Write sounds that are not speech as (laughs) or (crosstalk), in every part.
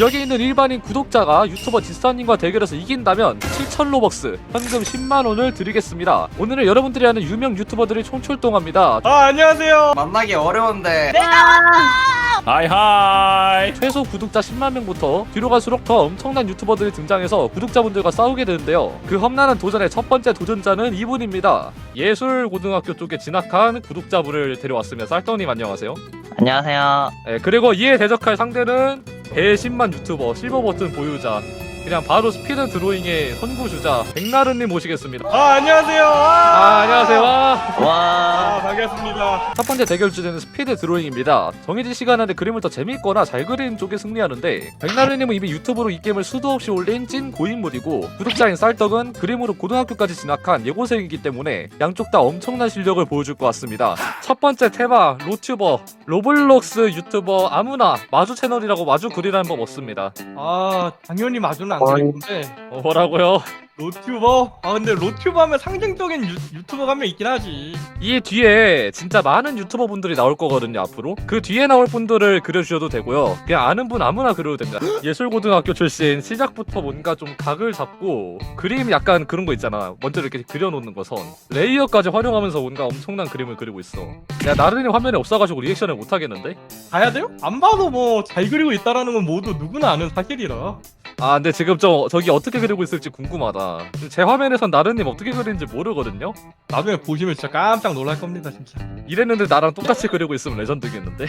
여기 있는 일반인 구독자가 유튜버 지사님과 대결해서 이긴다면 7천 로벅스 현금 10만 원을 드리겠습니다. 오늘은 여러분들이 아는 유명 유튜버들이 총출동합니다. 아 안녕하세요. 만나기 어려운데 하이하이 최소 구독자 10만 명부터 뒤로 갈수록 더 엄청난 유튜버들이 등장해서 구독자분들과 싸우게 되는데요. 그 험난한 도전의 첫 번째 도전자는 이분입니다. 예술고등학교 쪽에 진학한 구독자분을 데려왔으면 쌀떡님 안녕하세요. 안녕하세요. 네, 그리고 이에 대적할 상대는 배신만 유튜버 실버 버튼 보유자 그냥 바로 스피드 드로잉의 선구주자 백나른님 모시겠습니다. 아 안녕하세요. 아, 아, 안녕하세요. 와. 아 와. 반갑습니다. 첫 번째 대결 주제는 스피드 드로잉입니다. 정해진 시간 안에 그림을 더 재밌거나 잘 그리는 쪽이 승리하는데 백나른님은 이미 유튜브로 이 게임을 수도 없이 올린 찐 고인물이고 구독자인 쌀떡은 그림으로 고등학교까지 진학한 예고생이기 때문에 양쪽 다 엄청난 실력을 보여줄 것 같습니다. 첫 번째 테마 로튜버 로블록스 유튜버 아무나 마주 채널이라고 마주 그리라는 법 없습니다. 아 당연히 마주는 안. 되는데 어, 뭐라고요? 로튜버. 아 근데 로튜버 하면 상징적인 유, 유튜버가 한명 있긴 하지. 이 뒤에 진짜 많은 유튜버 분들이 나올 거거든요 앞으로 그 뒤에 나올 분들을 그려주셔도 되고요 그냥 아는 분 아무나 그려도 됩니다 (gasps) 예술고등학교 출신 시작부터 뭔가 좀 각을 잡고 그림 약간 그런 거 있잖아 먼저 이렇게 그려놓는 거선 레이어까지 활용하면서 뭔가 엄청난 그림을 그리고 있어 야 나른이 화면에 없어가지고 리액션을 못 하겠는데 가야 돼요? 안 봐도 뭐 잘 그리고 있다라는 건 모두 누구나 아는 사실이라. 아 근데 지금 저 저기 어떻게 그리고 있을지 궁금하다 제 화면에선 나른님 어떻게 그리는지 모르거든요 나중에 보시면 진짜 깜짝 놀랄 겁니다 진짜. 이랬는데 나랑 똑같이 그리고 있으면 레전드겠는데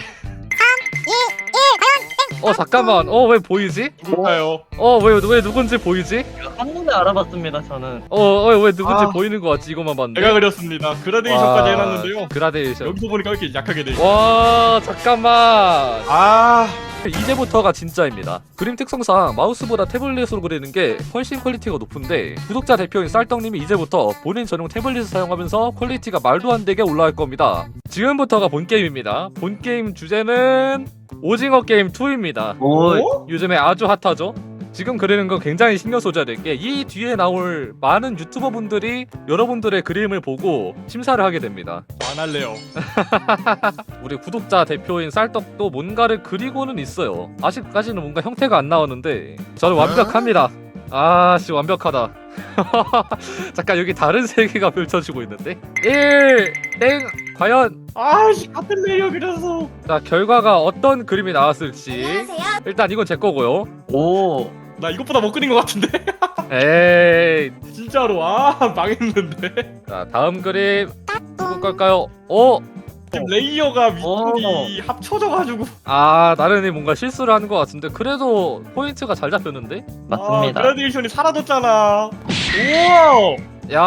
어 잠깐만 어 왜 보이지? 누굴까요? 어왜왜 누군지 보이지? 한눈에 알아봤습니다. 저는. 어왜 왜 누군지 아. 보이는 것 같지 이것만 봤는데 제가 그렸습니다. 그라데이션까지 해놨는데요. 그라데이션 여기서 보니까 왜 이렇게 약하게 돼. 와 잠깐만 아 이제부터가 진짜입니다 그림 특성상 마우스보다 태블릿으로 그리는 게 훨씬 퀄리티가 높은데 구독자 대표인 쌀떡님이 이제부터 본인 전용 태블릿을 사용하면서 퀄리티가 말도 안 되게 올라갈 겁니다 지금부터가 본 게임입니다 본 게임 주제는 오징어 게임 2입니다 오. 어? 요즘에 아주 핫하죠. 지금 그리는 거 굉장히 신경 써줘야 될 게 이 뒤에 나올 많은 유튜버 분들이 여러분들의 그림을 보고 심사를 하게 됩니다. 안 할래요. (laughs) 우리 구독자 대표인 쌀떡도 뭔가를 그리고는 있어요. 아직까지는 뭔가 형태가 안 나오는데 저는 완벽합니다. 아씨 완벽하다. (laughs) 잠깐 여기 다른 (laughs) 세계가 펼쳐지고 있는데 1 땡! 과연 아씨 같은 레이어 그려서. 자 결과가 어떤 그림이 나왔을지 일단 이건 제 거고요. 오. 나 이것보다 못 그린 것 같은데. (laughs) 에이 진짜로 아 망했는데. 자 다음 그림 누구 걸까요? 어? 지금 레이어가 위쪽이 합쳐져가지고. 아 나른이 뭔가 실수를 하는 것 같은데 그래도 포인트가 잘 잡혔는데? 맞습니다. 아, 그라데이션이 사라졌잖아. 우와. 야,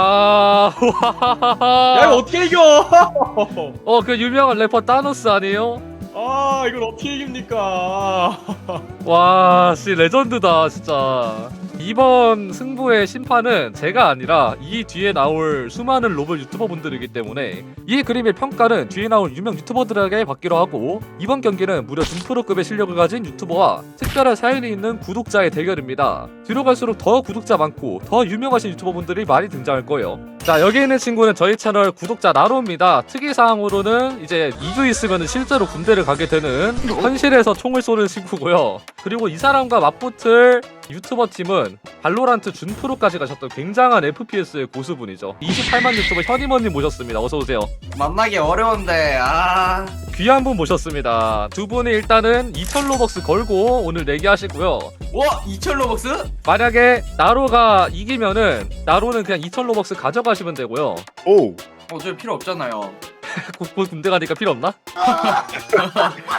야 이거 어떻게 이겨? (laughs) 어그 유명한 래퍼 따노스 아니에요? 아 이걸 어떻게 이깁니까? (laughs) 와, 씨 레전드다 진짜. 이번 승부의 심판은 제가 아니라 이 뒤에 나올 수많은 로블 유튜버 분들이기 때문에 이 그림의 평가는 뒤에 나올 유명 유튜버들에게 받기로 하고 이번 경기는 무려 준프로급의 실력을 가진 유튜버와 특별한 사연이 있는 구독자의 대결입니다. 뒤로 갈수록 더 구독자 많고 더 유명하신 유튜버 분들이 많이 등장할 거예요. 자 여기 있는 친구는 저희 채널 구독자 나로입니다. 특이사항으로는 이제 2주 있으면 실제로 군대를 가게 되는 현실에서 총을 쏘는 친구고요. 그리고 이 사람과 맞붙을 유튜버 팀은 발로란트 준프로까지 가셨던 굉장한 FPS의 고수분이죠. 28만 유튜버 현임원님 모셨습니다. 어서 오세요. 만나기 어려운데 아 귀한 분 모셨습니다. 두 분이 일단은 2,000 로벅스 걸고 오늘 내기하시고요. 와 2천 로벅스? 만약에 나로가 이기면은 나로는 그냥 2,000 로벅스 가져가시면 되고요. 오 어차피 필요 없잖아요 (laughs) 곧, 곧 군대 가니까 필요 없나?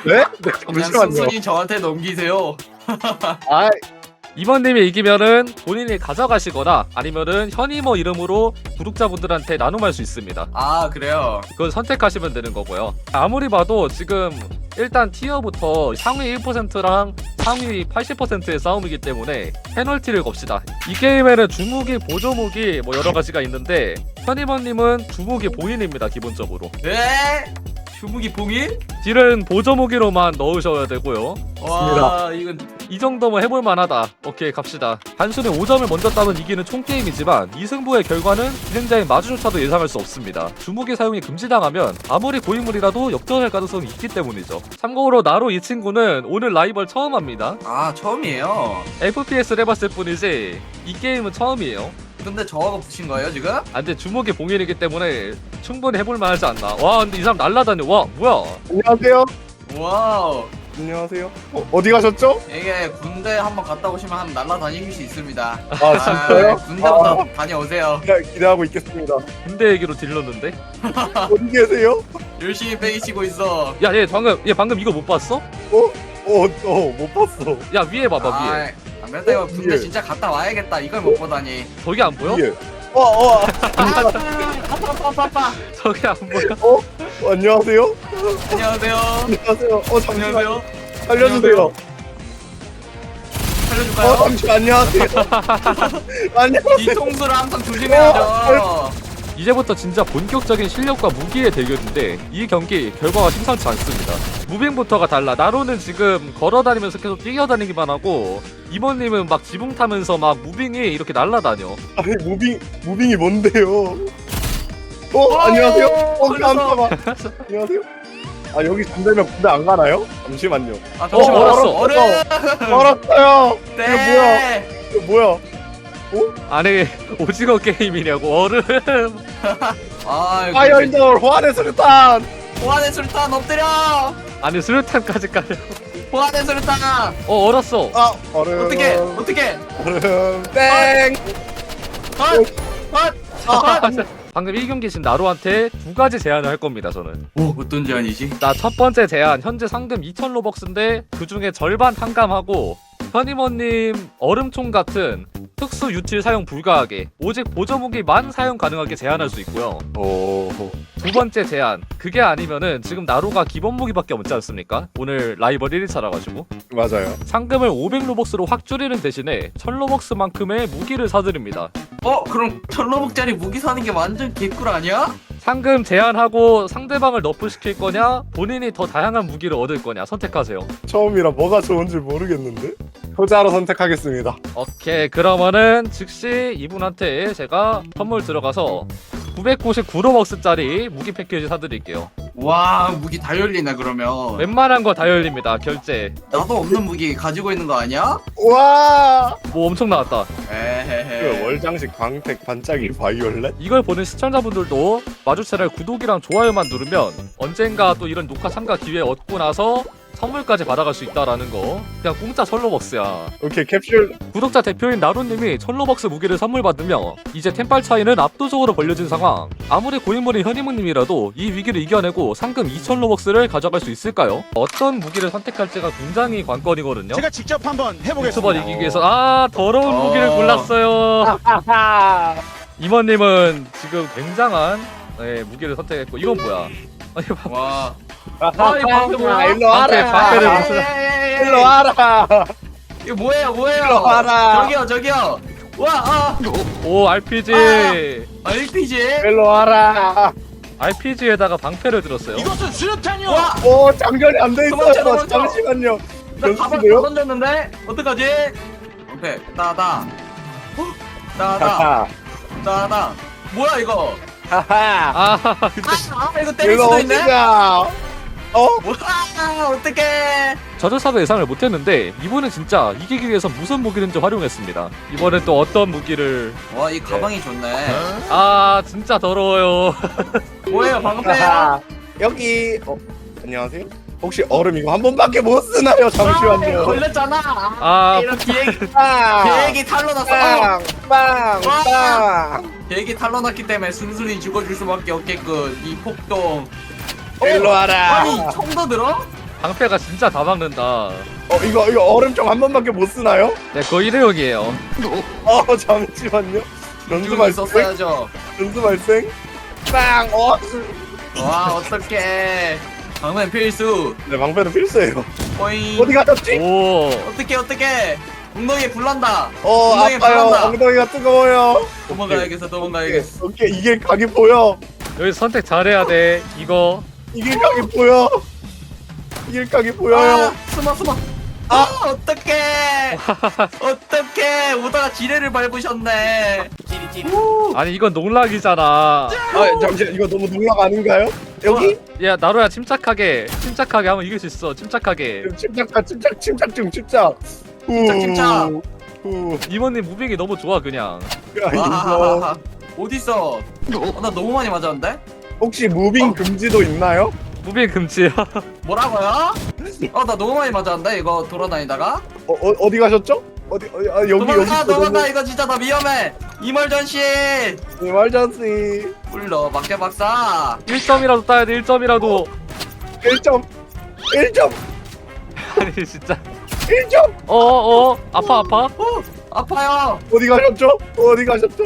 네? 네 그냥 잠시만요 순순히 저한테 넘기세요 아 이번님이 이기면은 본인이 가져가시거나 아니면은 현이모 이름으로 구독자분들한테 나눔할 수 있습니다. 아 그래요 그건 선택하시면 되는 거고요. 아무리 봐도 지금 일단 티어부터 상위 1%랑 상위 80%의 싸움이기 때문에 페널티를 겁시다. 이 게임에는 주무기, 보조무기 뭐 여러 가지가 있는데 현이모님은 주무기 봉인입니다 기본적으로. 네? 휴무기 봉일? 딜은 보조무기로만 넣으셔야 되고요. 와 이건 이 정도면 해볼 만하다. 오케이 갑시다. 단순히 5점을 먼저 따면 이기는 총게임이지만 이 승부의 결과는 진행자인 마주조차도 예상할 수 없습니다. 주무기 사용이 금지당하면 아무리 고인물이라도 역전할 가능성이 있기 때문이죠. 참고로 나로 이 친구는 오늘 라이벌 처음 합니다. 아 처음이에요. FPS를 해봤을 뿐이지 이 게임은 처음이에요. 근데 저하고 붙인 거예요 지금? 아 근데 주목이 봉인이기 때문에 충분히 해볼 만하지 않나. 와 근데 이 사람 날라다녀. 와 뭐야? 안녕하세요. 와우. 안녕하세요. 어, 어디 가셨죠? 이게 군대 한번 갔다 오시면 한 날라다니실 수 있습니다. 아 진짜요? 군대부터 아. 다녀오세요. 기대, 기대하고 있겠습니다. 군대 얘기로 딜렀는데? (laughs) 어디 계세요? 열심히 빼이치고 있어. 야 얘 방금 얘 방금 이거 못 봤어? 어, 어, 못 봤어. 야 위에 봐봐 위에. 아이, 안 그래도 이거 군대 예. 진짜 갔다 와야겠다. 이걸 못 보다니. 저기 안 보여? 예. 어, 어, 빠빠빠빠. (laughs) 저기 안 보여? 어, 안녕하세요. 안녕하세요. 안녕하세요. 어, 잠시만. 안녕하세요. 살려주세요. 어, 살려줄까요? 잠시 안녕하세요. (laughs) 안녕하세요. 뒤통수를 항상 조심해야죠. 이제부터 진짜 본격적인 실력과 무기의 대결인데 이 경기 결과가 심상치 않습니다. 무빙부터가 달라. 나로는 지금 걸어다니면서 계속 뛰어다니기만 하고 이모님은 막 지붕 타면서 막 무빙이 이렇게 날아다녀. 아니 무빙 무빙이 뭔데요? 어, 안녕하세요. 어. 깜짝아. 안녕하세요. 아 여기 잠들면 군대 안 가나요? 잠시만요. 아 잠시만. 어, 알았어. 어른. 알았어요. 네. 이거 뭐야? 아니 오징어 게임이냐고 얼음. 아, 이거 파이어인더 화내 수류탄. 보안의 술탄 엎드려. 아니 수류탄까지 깔려. 보안의 술탄. 어 얼었어. 아 얼음. 어떻게? 어떻게? 얼음. 땡. 헛. 헛. 방금 1경기 신 나로한테 두 가지 제안을 할 겁니다 저는. 오, 어떤 제안이지? 자, 첫 번째 제안. 현재 상금 2,000 로벅스인데 그 중에 절반 탕감하고 현임원님 얼음총 같은 특수 유틸 사용 불가하게 오직 보조무기만 사용 가능하게 제한할 수 있고요. 오. 두 번째 제안. 그게 아니면은 지금 나로가 기본 무기밖에 없지 않습니까? 오늘 라이벌 1일차라 가지고 맞아요. 상금을 500 로벅스로 확 줄이는 대신에 1000 로벅스만큼의 무기를 사드립니다. 어, 그럼 천로복짜리 무기 사는 게 완전 개꿀 아니야? 상금 제한하고 상대방을 너프시킬 거냐? 본인이 더 다양한 무기를 얻을 거냐? 선택하세요. 처음이라 뭐가 좋은지 모르겠는데. 효자로 선택하겠습니다. 오케이 그러면은 즉시 이분한테 제가 선물 들어가서 999로벅스짜리 무기 패키지 사드릴게요 와, 무기 다 열리네 그러면. 웬만한 거 다 열립니다 결제 나도 없는 무기 가지고 있는 거 아니야? 와. 뭐 엄청 나왔다 그 에헤헤. 월장식 광택 반짝이 바이올렛? 이걸 보는 시청자분들도 마주채널 구독이랑 좋아요만 누르면 언젠가 또 이런 녹화 참가 기회 얻고 나서 선물까지 받아갈 수 있다라는 거. 그냥 공짜 철로벅스야. 오케이 캡슐. 구독자 대표인 나루님이 철로벅스 무기를 선물 받으며 이제 템빨 차이는 압도적으로 벌려진 상황. 아무리 고인물인 현이모님이라도 이 위기를 이겨내고 상금 2천 로벅스를 가져갈 수 있을까요? 어떤 무기를 선택할지가 굉장히 관건이거든요. 제가 직접 한번 해보겠습니다. 유튜버를 이기기 위해서. 아 더러운 어. 무기를 골랐어요. (laughs) 이모님은 지금 굉장한 네, 무기를 선택했고 이건 뭐야? 아니 봐- 와. 아, 이 방패 뭐야? 일로 방패, 와라 방패를 아, 무슨- 예, 예, 예, 예. 일로 와라 이거 뭐예요, 뭐예요? 일로 와라. 저기요, 저기요. 와, 아, 오 RPG 아, RPG. 일로 와라 RPG에다가 방패를 들었어요 이것은 수류탄이요. 와, 오 장전이 안 돼 도망쳐, 있어요 도망쳐. 잠시만요 나 가방 다 연습인데요? 던졌는데 어떡하지? 오케이, 따다. 따다, 하하 따다. 뭐야 이거? 하하 아 아, (laughs) 아 이거 때릴 일로 수도 있네. 오시자 어? 뭐야? 어떡해? 저조사도 예상을 못했는데 이분은 진짜 이기기 위해서 무슨 무기든지 활용했습니다. 이번엔 또 어떤 무기를 와, 이 가방이 좋네. 아 진짜 더러워요. (laughs) 뭐예요, 방패야? 하하 (laughs) 여기 어 안녕하세요 혹시 얼음 이거 한 번밖에 못 쓰나요 잠시만요 걸렸잖아. 아 이런 비행기, 빵 비행기 탈로 났어. 어. 빵! 빵! 빵! 비행기 탈로 났기 때문에 순순히 죽어줄 수밖에 없겠군. 이 폭동. 일로 와라 아니, 총도 들어? 방패가 진짜 다 막는다. 어 이거 이거 얼음 좀 한 번밖에 못 쓰나요? 네 거의 일회용이에요. 어 (laughs) 잠시만요 죽이 발생 있었어야죠. 연습 발생 빵! 어! 와, 어떡해. 방면 필수. 네 방패는 필수예요 포잉. 어디 가셨지? 오 어떡해, 어떡해. 엉덩이에 불난다. 어 엉덩이에 아파요 불난다. 엉덩이가 뜨거워요 도망가야겠어, 도망가야겠어. 오케이 이게 각이 보여 여기 선택 잘해야 돼. 이거 이게 각이 보여. 이게 각이 아, 보여요. 숨어, 숨어. 아. 어떡해. 어떡해. 오다가 지뢰를 밟으셨네. 아니 이건 농락이잖아. 아 잠시만. 이거 너무 농락 아닌가요? 여기? 야 나로야 침착하게. 침착하게 하면 이길 수 있어. 침착하게. 침착 침착 침착 중 침착. 침착, 침착. 후. 이모님 무빙이 너무 좋아 그냥. 야, 이거. 와. 어딨어? 어, 나 너무 많이 맞았는데 혹시 무빙 금지도 있나요? 무빙 금지야 (laughs) 뭐라고요? 어 나 너무 많이 맞았는데 이거 돌아다니다가? 어, 어 어디 가셨죠? 어디 어디 아 여기 여기 도망가 도망가 너무- 이거 진짜 나 위험해. 이멀전시. 네, 말잔씨 불러 막대 박사. 1점이라도 따야 돼 1점이라도. 1점 1점. (laughs) 아니 진짜. 1점. 어어 아파 아파? 어 아파요. 어디 가셨죠? 어디 가셨죠?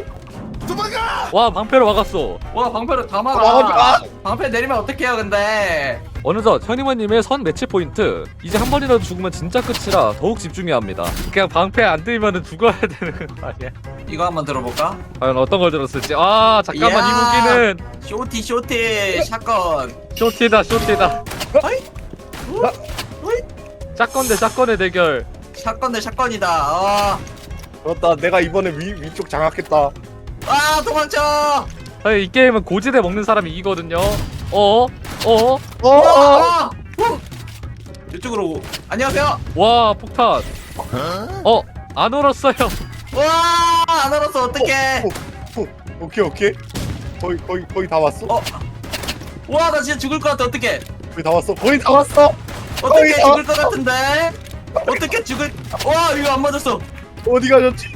와 방패로 막았어. 와 방패를 다 막아. 막아줘 아! 방패 내리면 어떡해요 근데? 어느덧 현이모님의 선 매치 포인트. 이제 한 번이라도 죽으면 진짜 끝이라 더욱 집중해야 합니다. 그냥 방패 안 들면 죽어야 되는 거 아니야? 이거 한번 들어볼까? 과연 어떤 걸 들었을지. 아 잠깐만 이야. 이 무기는. 쇼티 쇼티 샷건. 쇼티다 쇼티다. 어이? 샷건 대 샷건의 대결. 샷건 대 샷건이다. 아, 그렇다. 내가 이번에 위, 위쪽 장악했다 아 도망쳐. 아니, 이 게임은 고지대 먹는 사람이 이기거든요. 어 어? 어어 어어? 아! 후! 이쪽으로. 안녕하세요. 와 폭탄. 어? 안 얼었어요. 와안 알았어. 어떡해. 오케이 오케이. 거의 거의 거의 다 왔어. 어. 와 나 진짜 죽을 것 같아. 어떡해. 거의 다 왔어. 거의 다 왔어. 어떡해. 어이, 어. 죽을 것 같은데? 어떡해. 죽을. 와 이거 안 맞았어. 어디 가셨지?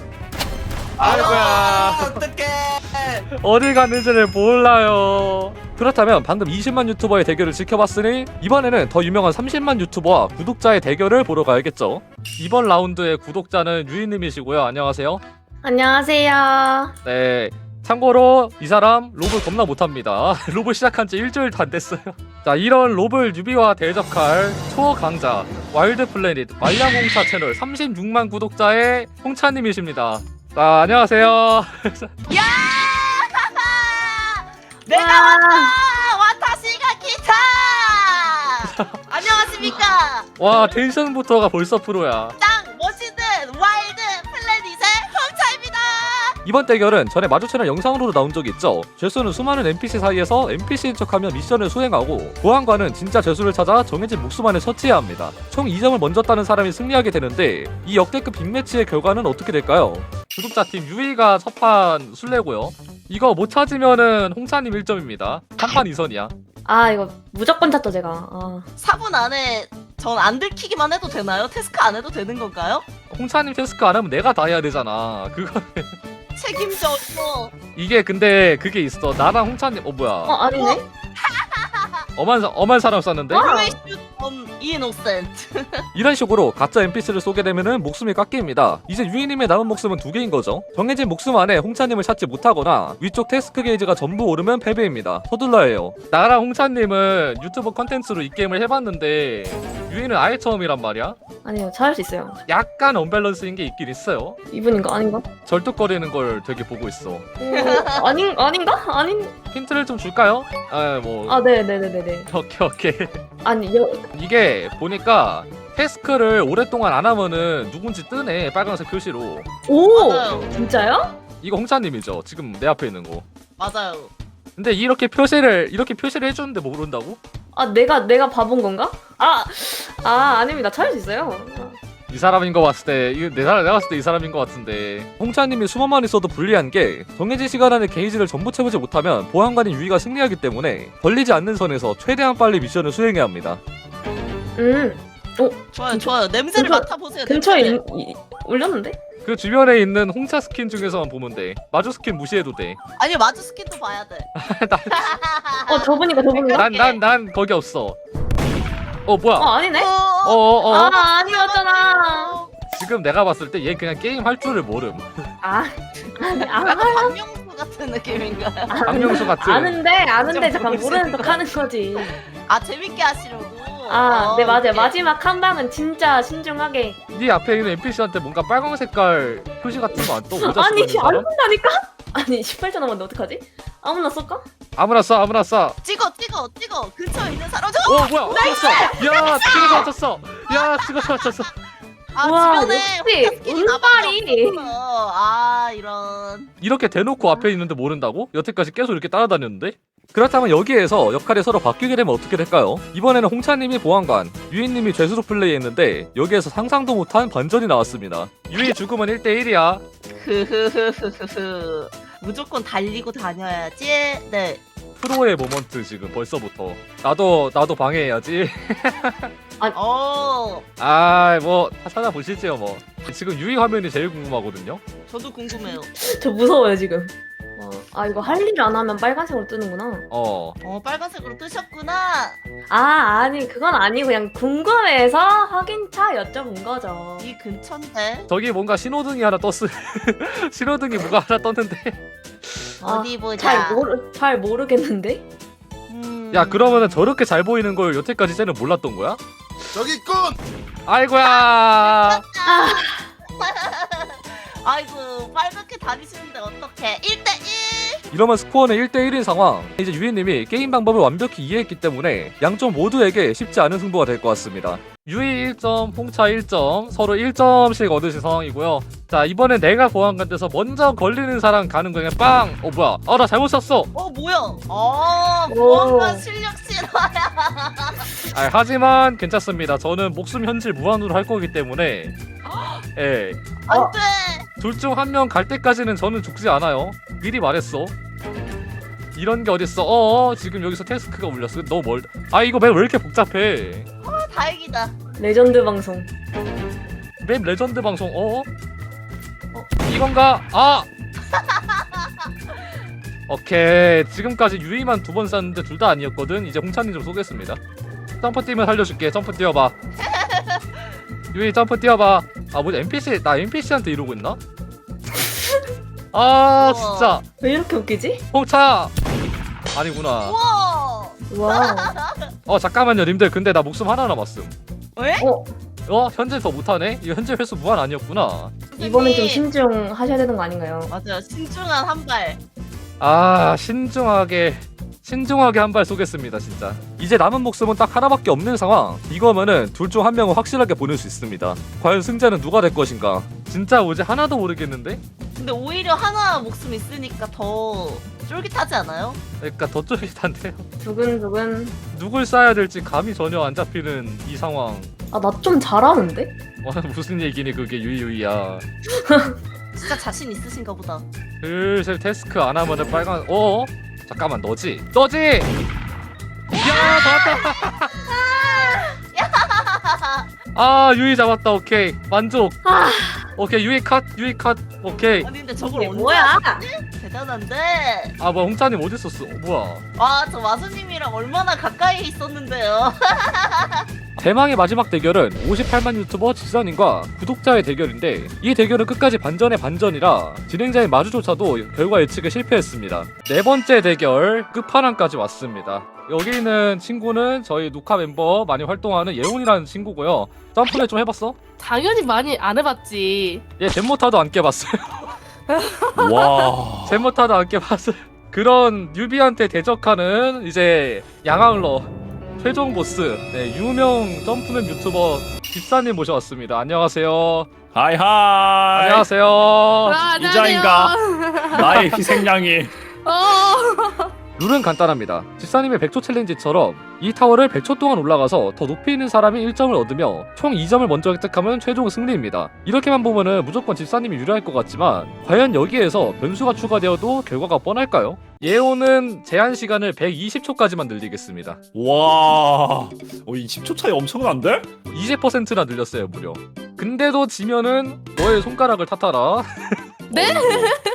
아이고야. 아, 어떡해. 어디 갔는지를 몰라요. 그렇다면 방금 20만 유튜버의 대결을 지켜봤으니 이번에는 더 유명한 30만 유튜버와 구독자의 대결을 보러 가야겠죠. 이번 라운드의 구독자는 유이님이시고요. 안녕하세요. 안녕하세요. 네 참고로 이 사람 로블 겁나 못합니다. (laughs) 로블 시작한 지 일주일 도 안 됐어요. 자 이런 로블 유비와 대적할 초강자 와일드 플래닛 말량홍차 채널 36만 구독자의 홍차님이십니다 자 안녕하세요 (laughs) 내가 왔다! 와타시가 기타! 안녕하십니까? 와 텐션부터가 벌써 프로야 짱 이번 대결은 전에 마주치는 영상으로도 나온 적이 있죠. 죄수는 수많은 NPC 사이에서 NPC인 척하며 미션을 수행하고 보안관은 진짜 죄수를 찾아 정해진 목숨 안에 처치해야 합니다. 총 2점을 먼저 따는 사람이 승리하게 되는데 이 역대급 빅매치의 결과는 어떻게 될까요? 구독자 팀 유이가 첫판 술래고요. 이거 못 찾으면은 홍차님 1점입니다. 한판 2선이야. 아 이거 무조건 잤죠 제가. 아. 4분 안에 전 안 들키기만 해도 되나요? 태스크 안 해도 되는 건가요? 홍차님 테스크 안 하면 내가 다 해야 되잖아. 그거 책임져 어. 이게 근데 그게 있어. 나랑 홍차님 어 뭐야? 어 아니네. 엄한 사- 엄한 사람 썼는데? 어? Innocent (laughs) 이런 식으로 가짜 NPC를 쏘게 되면은 목숨이 깎입니다. 이제 유이님의 남은 목숨은 두 개인 거죠. 정해진 목숨 안에 홍차님을 찾지 못하거나 위쪽 태스크 게이지가 전부 오르면 패배입니다. 서둘러야 해요. 나랑 홍차님은 유튜브 컨텐츠로 이 게임을 해봤는데 유이는 아예 처음이란 말이야. 아니요 잘할 수 있어요. 약간 언밸런스인 게 있긴 있어요. 이분인가 아닌가? 절뚝거리는 걸 되게 보고 있어. 어, 아닌 아닌가? 아닌. 힌트를 좀 줄까요? 아 뭐. 아 네 네 네 네 네. 오케이 오케이. 아니 여, 이게 보니까 태스크를 오랫동안 안 하면은 누군지 뜨네 빨간색 표시로. 오 맞아요. 진짜요? 이거 홍차님이죠. 지금 내 앞에 있는 거. 맞아요 근데 이렇게 표시를 이렇게 표시를 해주는데 모른다고? 아 내가 내가 바본 건가? 아, 아 아닙니다. 찾을 수 있어요. 이 사람인 거 봤을 때 이거 내 사람 내가 봤을 때 이 사람인 것 같은데 홍차님이 수만만 있어도 불리한 게 정해진 시간 안에 게이지를 전부 채우지 못하면 보안관인 유이가 승리하기 때문에 걸리지 않는 선에서 최대한 빨리 미션을 수행해야 합니다. 음 좋아요 좋아요 냄새를 근처- 맡아 보세요 근처에 냄새를. 이, 이, 올렸는데? 그 주변에 있는 홍차 스킨 중에서만 보면 돼. 마주 스킨 무시해도 돼. 아니 마주 스킨도 봐야 돼 (laughs) 어 저분인가 저분인가? 난난 난 거기 없어. 어 뭐야? 어 아니네. 어 어, 어. 아 아니었잖아. 지금 내가 봤을 때 얘 그냥 게임 할 줄을 모름. 아 아니 아. 약간 박명수 같은 느낌인가요? 박명수 같은. 아는데 아는데 잠깐. 모르는 척 하는 거지. 아 재밌게 하시려고 아, 어, 네 맞아요. 오케이. 마지막 한 방은 진짜 신중하게. 네 앞에 있는 NPC한테 뭔가 빨간 색깔 표시 같은 거 안 떠? 모자 쓰고 (laughs) 아니 있는 안 사람? 본다니까? 아니 18초 남았는데 어떡하지? 아무나 쏠까? 아무나 쏴 아무나 쏴. 찍어 찍어 찍어 근처에 있는 사람 저 오 뭐야? 맞췄어. 야 찍어서 맞췄어. 야 찍어서 맞췄어. 아 우와, 주변에 역시 혼자 스킨이 운빨이. 아 이런. 이렇게 대놓고 앞에 있는데 모른다고? 여태까지 계속 이렇게 따라다녔는데? 그렇다면 여기에서 역할이 서로 바뀌게 되면 어떻게 될까요? 이번에는 홍차님이 보안관, 유이님이 죄수로 플레이했는데 여기에서 상상도 못한 반전이 나왔습니다. 유이 죽으면 1대1이야. 흐흐흐흐흐. 무조건 달리고 다녀야지. 네. 프로의 모먼트 지금 벌써부터. 나도 나도 방해해야지. (laughs) 어. 아뭐 찾아보시죠 뭐. 지금 유이 화면이 제일 궁금하거든요. 저도 궁금해요. 저 무서워요 지금. 어, 아 이거 할 일 안 하면 빨간색으로 뜨는구나. 어. 어 빨간색으로 뜨셨구나. 아 아니 그건 아니고 그냥 궁금해서 확인차 여쭤본 거죠. 이 근처인데. 저기 뭔가 신호등이 하나 떴어. (laughs) 신호등이 뭐가 하나 떴는데. 아, 어디 보자. 잘 모르 잘 모르겠는데. 음. 야 그러면은 저렇게 잘 보이는 걸 여태까지 쟤는 몰랐던 거야? 저기 있군. 아이고야. 아 (laughs) (laughs) 아이고 빨갛게 다니시는데 어떡해 1대1 이러면 스코어는 1대1인 상황. 이제 유이님이 게임 방법을 완벽히 이해했기 때문에 양쪽 모두에게 쉽지 않은 승부가 될 것 같습니다. 유이 1점, 홍차 1점, 서로 1점씩 얻으신 상황이고요. 자 이번엔 내가 보안관 돼서 먼저 걸리는 사람 가는 거냐 빵! 어 뭐야? 아 나 잘못 샀어. 어 뭐야 어 오. 보안관 실력 실화야 아, 하지만 괜찮습니다. 저는 목숨 현질 무한으로 할 거기 때문에 예. 안돼 둘 중 한 명 갈 때까지는 저는 죽지 않아요. 미리 말했어. 이런 게 어딨어? 어, 지금 여기서 테스크가 울렸어. 너무 멀. 아 이거 맵 왜 이렇게 복잡해? 아, 다행이다 레전드 방송. 맵 레전드 방송. 어? 어? 이건가? 아! (laughs) 오케이. 지금까지 유이만 두번 쐈는데 둘 다 아니었거든. 이제 홍찬이 좀 쏘겠습니다. 점프 뛰면 살려줄게. 점프 뛰어봐. (laughs) 유이 점프 뛰어봐. 아 뭐지 NPC 나 NPC한테 이러고 있나? (laughs) 아 진짜 왜 이렇게 웃기지? 홍차 아니구나. 우와 와. 어 잠깐만요, 님들. 근데 나 목숨 하나 남았음. 왜? 어 어 현재 더 못하네. 이거 현재 횟수 무한 아니었구나. 이번엔 좀 신중하셔야 되는 거 아닌가요? 맞아요 신중한 한 발 아 신중하게 신중하게 한 발 쏘겠습니다 진짜. 이제 남은 목숨은 딱 하나밖에 없는 상황. 이거면은 둘 중 한 명은 확실하게 보낼 수 있습니다. 과연 승자는 누가 될 것인가? 진짜 오지 하나도 모르겠는데? 근데 오히려 하나 목숨 있으니까 더 쫄깃하지 않아요? 그러니까 더 쫄깃한데요? 두근두근. 누굴 쏴야 될지 감이 전혀 안 잡히는 이 상황. 아 나 좀 잘하는데? 와 무슨 얘기니 그게 유이유이야. 진짜 자신 있으신가 보다. 슬슬 테스크 안 하면은 빨간 어 잠깐만 너지? 너지? 야 잡았다. 아. 유이 잡았다 오케이. 만족. 아. 오케이 유이 컷 유이 컷. 오케이. 아니 근데 저걸 이게 언제 뭐야? 대단한데? 아 뭐야 홍차님 어디 있었어? 어, 뭐야? 와 저 마수님이랑 얼마나 가까이 있었는데요 (laughs) 대망의 마지막 대결은 58만 유튜버 지선님과 구독자의 대결인데 이 대결은 끝까지 반전의 반전이라 진행자의 마주조차도 결과 예측에 실패했습니다 네 번째 대결 끝판왕까지 왔습니다 여기 있는 친구는 저희 녹화 멤버 많이 활동하는 예온이라는 친구고요 점프를 좀 해봤어? 당연히 많이 안 해봤지. 얘 젠모타도 안 깨봤어요 (laughs) 와. 젠모타도 안 깨봤어요 그런 뉴비한테 대적하는 이제 양앙러 최종 보스 네, 유명 점프맨 유튜버 집사님 모셔왔습니다 안녕하세요 하이 하이. 안녕하세요 아, 이자인가? 안녕하세요. 나의 희생양이. (laughs) 어. 룰은 간단합니다. 집사님의 100초 챌린지처럼 이 타워를 100초 동안 올라가서 더 높이 있는 사람이 1점을 얻으며 총 2점을 먼저 획득하면 최종 승리입니다. 이렇게만 보면은 무조건 집사님이 유리할 것 같지만 과연 여기에서 변수가 추가되어도 결과가 뻔할까요? 예오는 제한 시간을 120초까지만 늘리겠습니다. 와. 어, 20초 차이 엄청난데? 20%나 늘렸어요, 무려. 근데도 지면은 너의 손가락을 탓하라. 네?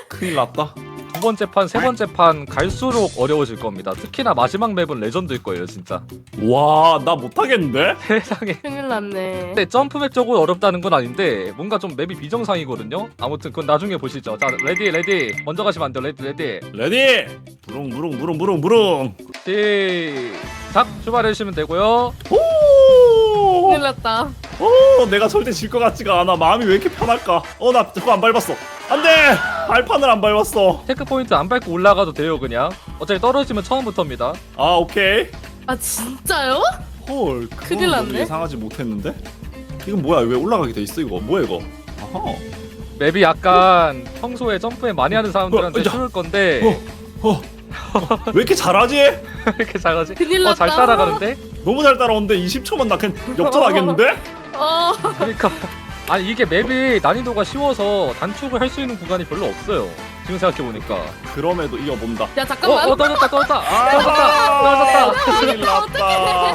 큰일 났다. 두 번째 판, 세 번째 판 갈수록 어려워질 겁니다. 특히나 마지막 맵은 레전드일 거예요, 진짜. 와, 나 못하겠는데? 세상에. 큰일 났네. 근데 점프 맵 쪽으로 어렵다는 건 아닌데 뭔가 좀 맵이 비정상이거든요. 아무튼 그건 나중에 보시죠. 자, 레디 레디. 먼저 가시면 안 돼요. 레디 레디. 레디. 무릉 무릉 무릉 무릉 무릉. 시작. 출발해 주시면 되고요. 오. 큰일 났다. 오, 내가 절대 질 것 같지가 않아. 마음이 왜 이렇게 편할까? 어, 나 저거 안 밟았어. 안 돼! 발판을 안 밟았어. 테크 포인트 안 밟고 올라가도 돼요, 그냥. 어차피 떨어지면 처음부터입니다. 아, 오케이. 아 진짜요? 헐, 큰일 났네. 예상하지 못했는데? 이건 뭐야 왜 올라가게 돼 있어 이거 뭐야 이거 아하 맵이 약간 평소에 점프에 많이 하는 사람들한테 어, 야. 쉬울 건데 왜 이렇게 잘하지? (laughs) 왜 이렇게 잘하지? 큰일 어 잘 났다. 따라가는데? 너무 잘 따라오는데 20초만 나 그냥 역전하겠는데? 어. 그러니까 아니 이게 맵이 난이도가 쉬워서 단축을 할 수 있는 구간이 별로 없어요. 지금 생각해 보니까. 그럼에도 이겨본다 야 어, 잠깐만. 어 떨어졌다, 떨어졌다. 아, 떨어졌다. 큰일 났다.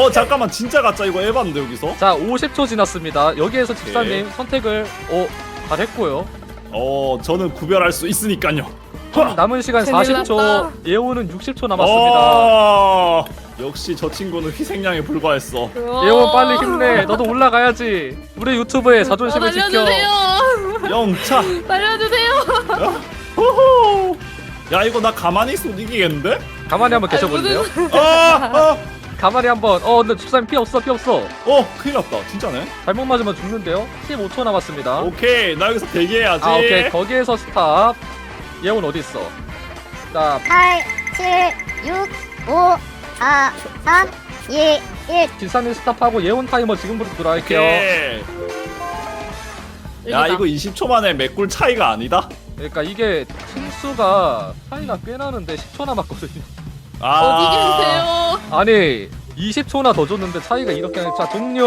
어 잠깐만 진짜 가짜 이거 에반데 여기서? 자, 50초 지났습니다. 여기에서 집사님 선택을 어 잘했고요. 어 저는 구별할 수 있으니까요. 남은 시간 큰일 40초, 났다. 예호는 60초 남았습니다. 어, 역시 저 친구는 희생양에 불과했어. 예호 빨리 힘내. 너도 올라가야지. 우리 유튜브의 자존심을 지켜. 날려주세요. 영차. 날려주세요. 호호. 야 이거 나 가만히 있어도 이기겠는데? 가만히 한번 계셔보세요. 아, 가만히 한번. 어, 근데 집사님 피 없어, 피 없어. 아, 어 큰일 났다. 진짜네. 잘못 맞으면 죽는데요. 15초 남았습니다. 오케이 나 여기서 대기해야지. 아, 오케이. 거기에서 스탑. 예원 어디 있어? 자, 8, 7, 6, 5, 4, 3, 2, 1. 집사님 스탑하고 예원 타이머 지금부터 들어갈게요. 오케이. 야 이거 20초 만에 맥골 차이가 아니다. 그러니까 이게 층수가 차이가 꽤 나는데 10초 남았거든요. 아. 어디 계세요? 아니 20초나 더 줬는데 차이가 이렇게 자 종료.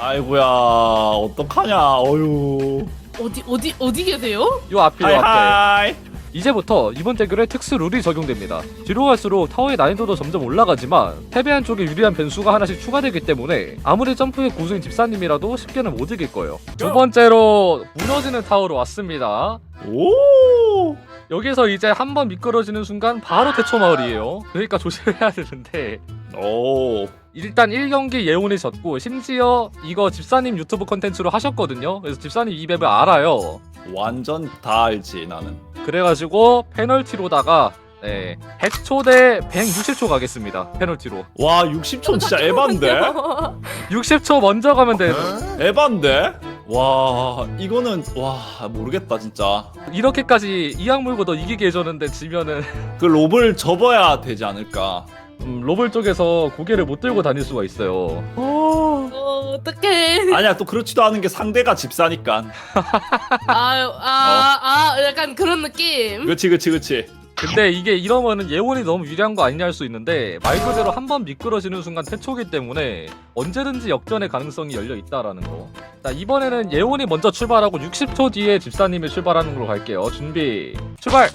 아이고야 어떡하냐. 어유. 어디 어디 어디 계세요? 요 앞에 요 하이 앞에. 하이. 이 제부터 이번 대결에 특수 룰이 적용됩니다. 뒤로 갈수록 타워의 난이도도 점점 올라가지만 패배한 쪽에 유리한 변수가 하나씩 추가되기 때문에 아무리 점프의 고수인 집사님이라도 쉽게는 못 이길 거예요. 두 번째로 무너지는 타워로 왔습니다. 오. 여기서 이제 한 번 미끄러지는 순간 바로 대초 마을이에요. 그러니까 조심해야 되는데 오. 일단 1경기 예온이 졌고 심지어 이거 집사님 유튜브 컨텐츠로 하셨거든요. 그래서 집사님 이 맵을 알아요. 완전 다 알지 나는. 그래가지고 페널티로다가 네 100초 대 160초 가겠습니다. 페널티로. 와 60초 진짜 에반데? 60초 먼저 가면 돼. 에반데? 와 이거는 와 모르겠다 진짜. 이렇게까지 이악 물고 너 이기게 해줬는데 지면은 그 롭을 접어야 되지 않을까. 음, 로벌 쪽에서 고개를 못 들고 다닐 수가 있어요. 어 어떡해. 아니야 또 그렇지도 않은 게 상대가 집사니까. 아유 (laughs) 아 아 약간 그런 느낌. 그렇지 그렇지 그렇지. 근데 이게 이러면은 예원이 너무 유리한 거 아니냐 할 수 있는데 말 그대로 한 번 미끄러지는 순간 태초기 때문에 언제든지 역전의 가능성이 열려 있다라는 거. 자 이번에는 예원이 먼저 출발하고 60초 뒤에 집사님이 출발하는 걸로 갈게요. 준비 출발.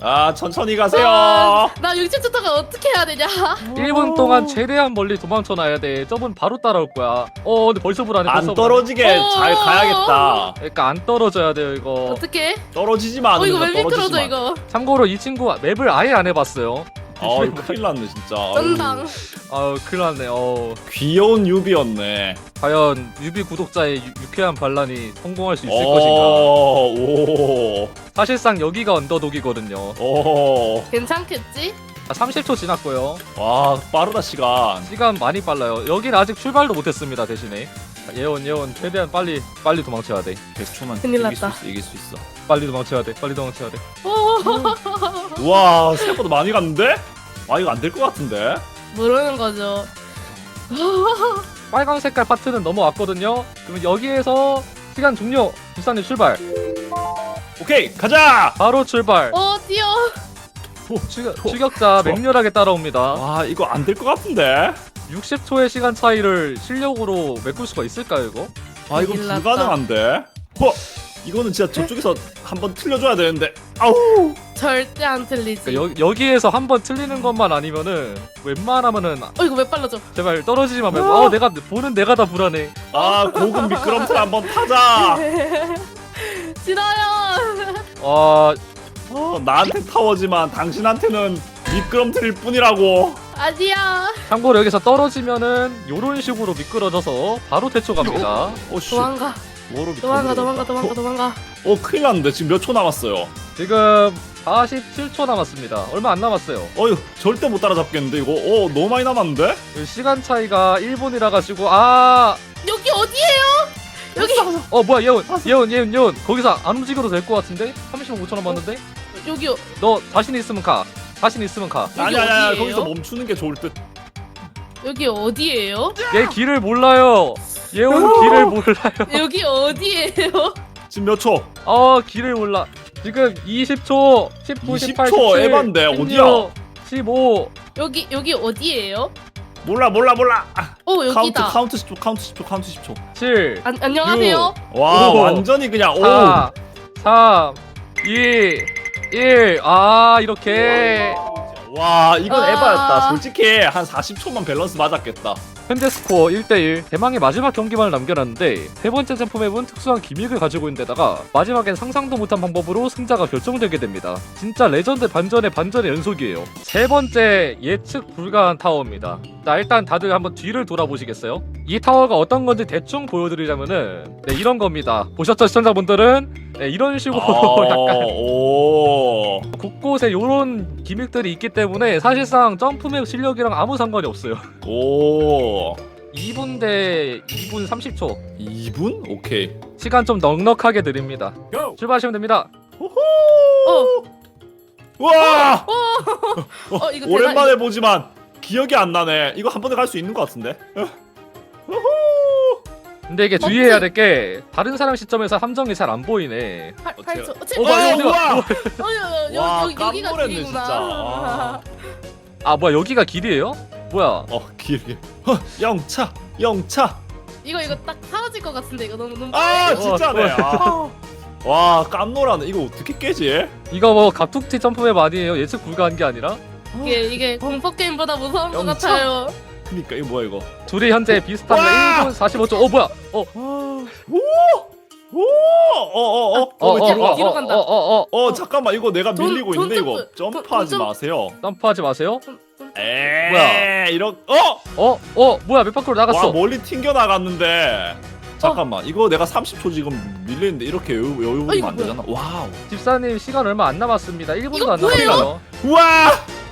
아 천천히 가세요. 아, 나 60초 동안 어떻게 해야 되냐? 1분 동안 최대한 멀리 도망쳐 놔야 돼. 저분 바로 따라올 거야. 어 근데 벌써 불안해. 벌써 안. 떨어지게 어. 잘 가야겠다. 그러니까 안 떨어져야 돼요 이거. 어떻게? 떨어지지만 어 이거 왜 미끄러져. 이거? 참고로 이 친구 맵을 아예 안 해봤어요. 아 이거 (laughs) 큰일 났네 진짜. 아유, 전당. 아우 큰일 났네. 어 귀여운 유비였네. 과연 뮤비 구독자의 유, 유쾌한 반란이 성공할 수 있을 어, 것인가? 오. 사실상 여기가 언더독이거든요. 오. 괜찮겠지? 아, 30초 지났고요. 와 빠르다 시간. 시간 많이 빨라요. 여긴 아직 출발도 못했습니다. 대신에 자, 예원 예원 최대한 빨리 빨리 도망쳐야 돼. 100초만 큰일 이길 수 났다. 있어 이길 수 있어. 빨리 도망쳐야 돼. 빨리 도망쳐야 돼. 우와 생각보다 많이 갔는데? 아 이거 안 될 것 같은데? 모르는 거죠. 빨간 색깔 파트는 넘어왔거든요. 그러면 여기에서 시간 종료. 집사님 출발. 오케이 가자. 바로 출발. 어 뛰어. 추격, 추격자 좋아. 맹렬하게 따라옵니다. 와 이거 안 될 것 같은데? 60초의 시간 차이를 실력으로 메꿀 수가 있을까요, 이거? 아 이거 큰일 났다. 불가능한데? 어 이거는 진짜 저쪽에서 한 번 틀려줘야 되는데 아우 절대 안 틀리지. 그러니까 여, 여기에서 한 번 틀리는 것만 아니면은 웬만하면은 어 이거 왜 빨라져? 제발 떨어지지만 말고 아 내가 보는 내가 다 불안해 아 고급 미끄럼틀 한 번 타자 (laughs) 싫어요. 아 어, 나한테 타워지만 당신한테는 미끄럼틀일 뿐이라고 아니야. 참고로 여기서 떨어지면은 요런 식으로 미끄러져서 바로 대초 갑니다 오씨 도망가. 뭐로 도망가? 도망가 도망가 도망가. 어, 어 큰일 났는데. 지금 몇 초 남았어요? 지금 47초 남았습니다. 얼마 안 남았어요. 어휴 절대 못 따라잡겠는데 이거? 어 너무 많이 남았는데? 이 시간 차이가 1분이라 가지고 아! 여기 어디예요? 여기. 어 뭐야 예원 예원 예원 예원 거기서 안 움직여도 될 것 같은데? 35초 남았는데? 여기요. 너 자신 있으면 가. 자신 있으면 가. 아니 아니 아니 어디예요? 거기서 멈추는 게 좋을 듯. 여기 어디예요? 얘 길을 몰라요 예원 길을 몰라요. (laughs) 여기 어디예요? 지금 몇 초? 어 길을 몰라. 지금 20초, 19, 18, 20초 17, 에반데, 16, 어디야? 15. 여기 여기 어디예요? 몰라 몰라 몰라. 아, 어 카운트 여기다. 카운트 10초 카운트 10초 카운트 10초. 7, 안, 안녕하세요. 와 오. 완전히 그냥 오. 4, 3, 2, 1. 아 이렇게. 와 이건 아. 에바였다. 솔직히 한 40초만 밸런스 맞았겠다. 현재 스코어 1대1 대망의 마지막 경기만을 남겨놨는데 세 번째 점프맵은 특수한 기믹을 가지고 있는 데다가 마지막엔 상상도 못한 방법으로 승자가 결정되게 됩니다. 진짜 레전드 반전의 반전의 연속이에요. 세 번째 예측 불가한 타워입니다. 자 일단 다들 한번 뒤를 돌아보시겠어요? 이 타워가 어떤 건지 대충 보여드리자면은 네 이런 겁니다. 보셨죠 시청자분들은? 네 이런 식으로 (laughs) 약간 아, 오. 곳곳에 이런 기믹들이 있기 때문에 사실상 점프맵 실력이랑 아무 상관이 없어요. 오. 2분 대 2분 30초 2분? 오케이. 시간 좀 넉넉하게 드립니다. 출발하시면 됩니다. 어, 와! 어 이거 (laughs) 오랜만에 보지만 기억이 안 나네. 이거 한 번에 갈 수 있는 것 같은데. (laughs) 근데 이게 주의해야 될 게 다른 사람 시점에서 함정이 잘 안 보이네. 팔, 어, 8초. 어, 제, 어, 어, 우와! 어, 여, 와, 여, 여기가 깜놀했네, 길이구나. 진짜. 와. 아 뭐야 여기가 길이에요? 뭐야? 어, 길게. 어, 영차, 영차. 이거 이거 딱 사라질 것 같은데 이거 너무 너무. 아, 어, 진짜네. 아. 와, 깜놀하네. 이거 어떻게 깨지? 이거 뭐 갑툭튀 점프맵 아니에요? 예측 불가한 게 아니라? 이게 이게 공포 게임보다 무서운 것 영차? 같아요. 그니까 이거 뭐야 이거? 둘이 현재 비슷합니다. 와! 1분 45초. 어 뭐야? 어. 오! 오! 어, 어, 어. 어, 어, 왜 뒤로 간다. 어, 어, 어. 어, 잠깐만. 이거 내가 돈- 밀리고 돈 있는데 이거. 점프. 돈- 점프하지 돈 점- 마세요. 점프하지 마세요. 에이, 뭐야? 이런 어! 어, 어, 뭐야? 몇 밖으로 와, 나갔어? 멀리 튕겨 나갔는데. 잠깐만. 이거 내가 30초 지금 밀리는데 이렇게 여유 여유 어, 이거 안 되잖아. 와우. 집사님 시간 얼마 안 남았습니다. 1분도 이거 안 뭐예요? 남았어요. 우와!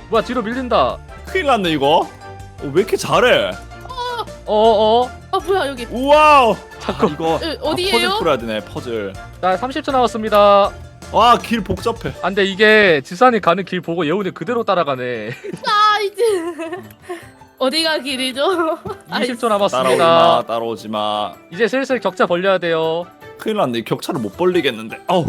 뭐야 뒤로 밀린다. 큰일 났네 이거. 어, 왜 이렇게 잘해? 어, 어, 어. 아 뭐야 여기. 우와우. 자꾸. 아, 이거 어, 퍼즐 어디예요? 풀어야 되네 퍼즐. 자, 30초 남았습니다. 와 길 복잡해. 아, 근데 이게 집사님 가는 길 보고 예훈이 그대로 따라가네. 아 이제 어디가 길이죠? 20초 따라오지 마 남았습니다. 따라오지 마. 이제 슬슬 격차 벌려야 돼요. 큰일 났네 격차를 못 벌리겠는데. 아우.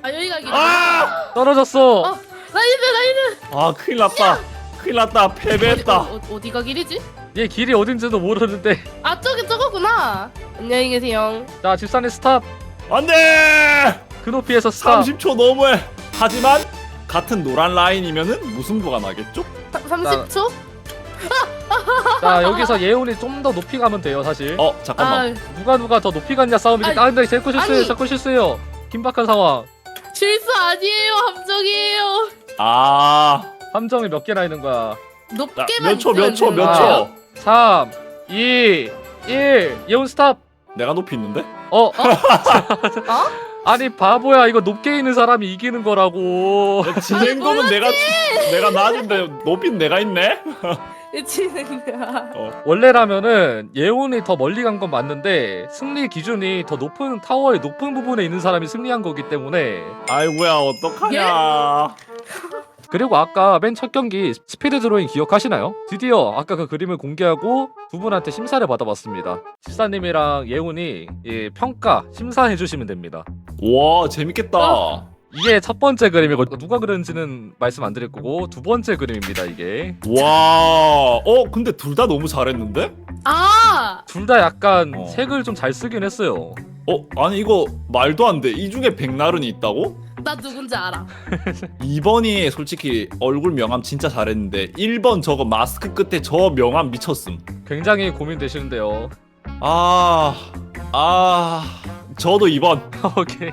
아 여기가 길. 아! 떨어졌어. 어. 나이스 나이스. 아 큰일 났다. 큰일 났다. 패배했다. 어디, 어, 어디가 길이지? 얘 길이 어딘지도 모르는데. 아 저기 저거구나. 안녕히 계세요. 자, 집사님 스탑. 안 돼. 그 높이에서 스탑. 30초 너무해. 하지만 같은 노란 라인이면은 무승부가 나겠죠? 30초? 자, 여기서 예훈이 좀 더 높이 가면 돼요, 사실. 어 잠깐만. 아 누가 누가 더 높이 갔냐 싸움이지. 아니, 아, 근데 제거 실수예요. 아니. 자꾸 실수예요. 긴박한 상황. 실수 아니에요 함정이에요. 아. 함정이 몇 개나 있는 거야. 높게만 몇 초 몇 초몇 아. 초? 3, 2, 1. 예훈 스탑. 내가 높이 있는데? 어? (laughs) 아니 바보야 이거 높게 있는 사람이 이기는 거라고 진행도는 내가 내가 낮은데 높이는 내가 있네. 미치는구나. 원래라면은 예훈이 더 멀리 간 건 맞는데 승리 기준이 더 높은 타워의 높은 부분에 있는 사람이 승리한 거기 때문에 아이고야 어떡하냐. 그리고 아까 맨 첫 경기 스피드 드로잉 기억하시나요? 드디어 아까 그 그림을 공개하고 두 분한테 심사를 받아봤습니다 집사님이랑 예훈이 이 평가 심사해 주시면 됩니다 와 재밌겠다. 이게 첫 번째 그림이고 누가 그렸는지는 말씀 안 드릴 거고 두 번째 그림입니다 이게 와. 어 근데 둘 다 너무 잘했는데? 아 둘 다 약간 어. 색을 좀 잘 쓰긴 했어요 어 아니 이거 말도 안 돼. 이 중에 백나른이 있다고? 나 누군지 알아. (laughs) 2번이 솔직히 얼굴 명암 진짜 잘했는데 1번 저거 마스크 끝에 저 명암 미쳤음. 굉장히 고민되시는데요 아. 아. 저도 2번. (laughs) 오케이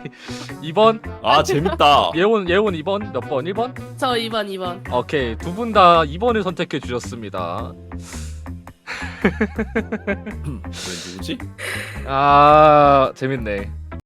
2번 아 재밌다. 예원 예원 2번 몇 번? 1번? 저 2번 2번. 오케이 두 분 다 2번을 선택해 주셨습니다 왜 누구지? 아 재밌네